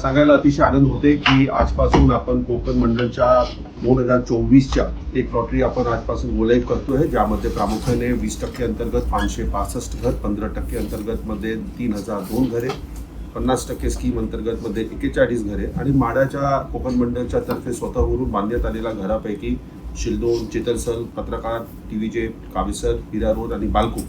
सांगायला अतिशय आनंद होते की आजपासून आपण कोकण मंडळच्या दोन हजार चोवीसच्या एक लॉटरी आपण आजपासून गोलाईव करतोय ज्यामध्ये प्रामुख्याने वीस टक्के अंतर्गत पाचशे पासष्ट घर पंधरा टक्के अंतर्गत मध्ये तीन हजार दोन घरे पन्नास टक्के स्कीम अंतर्गत मध्ये एकेचाळीस घरे आणि माडाच्या कोकण मंडळच्या तर्फे स्वतःवरून बांधण्यात आलेल्या घरापैकी शिल्दोन चितलसल पत्रकार टीव्हीचे कावेसर हिरा रोड आणि बालकू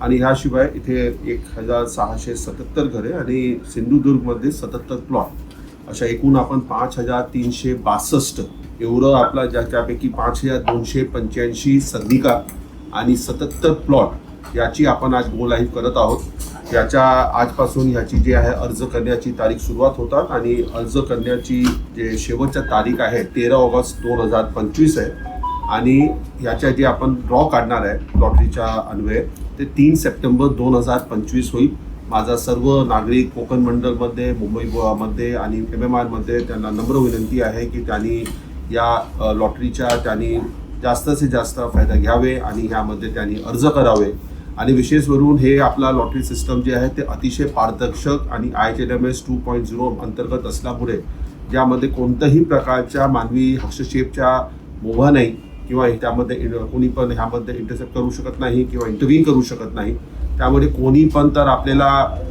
आणि ह्याशिवाय इथे एक हजार सहाशे सत्याहत्तर घरे आणि सिंधुदुर्गमध्ये सत्याहत्तर प्लॉट अशा एकूण आपण पाच हजार तीनशे बासष्ट एवढं आपला ज्या त्यापैकी पाच हजार दोनशे पंच्याऐंशी सदनिका आणि सत्याहत्तर प्लॉट याची आपण आज गो लाईव्ह करत आहोत. याच्या आजपासून ह्याची जी आहे अर्ज करण्याची तारीख सुरुवात होतात आणि अर्ज करण्याची जे शेवटच्या तारीख आहे तेरा ऑगस्ट दोन हजार पंचवीस आहे. आणि याच्या जे आपण ड्रॉ काढणार आहे लॉटरीच्या अन्वये. ते तीन सप्टेंबर दोन हजार पंचवीस होईल. माझा सर्व नागरिक कोकण मंडलमध्ये मुंबई मध्ये आणि एम एम आरमध्ये त्यांना नम्र विनंती आहे की त्यांनी या लॉटरीच्या त्यांनी जास्तीत जास्त फायदा घ्यावे आणि ह्यामध्ये त्यांनी अर्ज करावे. आणि विशेष करून हे आपला लॉटरी सिस्टम जे आहे ते अतिशय पारदर्शक आणि I H L M S two point zero अंतर्गत असल्यामुळे ज्यामध्ये कोणत्याही प्रकारच्या मानवी हस्तक्षेपच्या मोह नाही. किंवा त्यामध्ये कोणी पण ह्यामध्ये इंटरसेप्ट करू शकत नाही किंवा इंटरव्ह्यू करू शकत नाही. त्यामुळे कोणी पण तर आपल्याला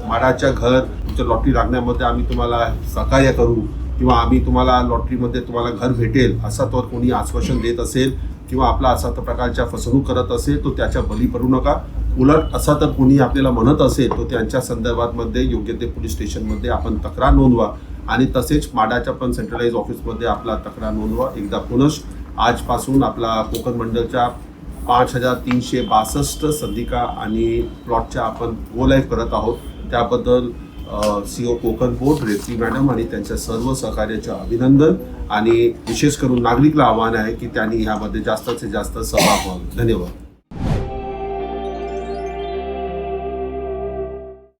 माडाच्या घर तुमच्या लॉटरी लागण्यामध्ये आम्ही तुम्हाला सहकार्य करू किंवा आम्ही तुम्हाला लॉटरीमध्ये तुम्हाला घर भेटेल असा तर कोणी आश्वासन देत असेल किंवा आपला असा तर प्रकारच्या फसवणूक करत असेल तो त्याच्या बली पडू नका. उलट असा तर कोणी आपल्याला म्हणत असेल तो त्यांच्या संदर्भातमध्ये योग्य ते पोलीस स्टेशनमध्ये आपण तक्रार नोंदवा आणि तसेच माडाच्या पण सेंट्रलाइज ऑफिसमध्ये आपला तक्रार नोंदवा. एकदा पुनश आजपासून आपला कोकण मंडळच्या पाच हजार तीनशे बासष्ट संधिका आणि प्लॉटच्या आपण गो लाईव्ह करत आहोत. त्याबद्दल C O Konkan board referee madam आणि त्यांच्या सर्व सहकार्याचे अभिनंदन आणि विशेष करून नागरिकला आव्हान आहे की त्यांनी ह्यामध्ये जास्तीत जास्त सहभाग व्हावा. धन्यवाद.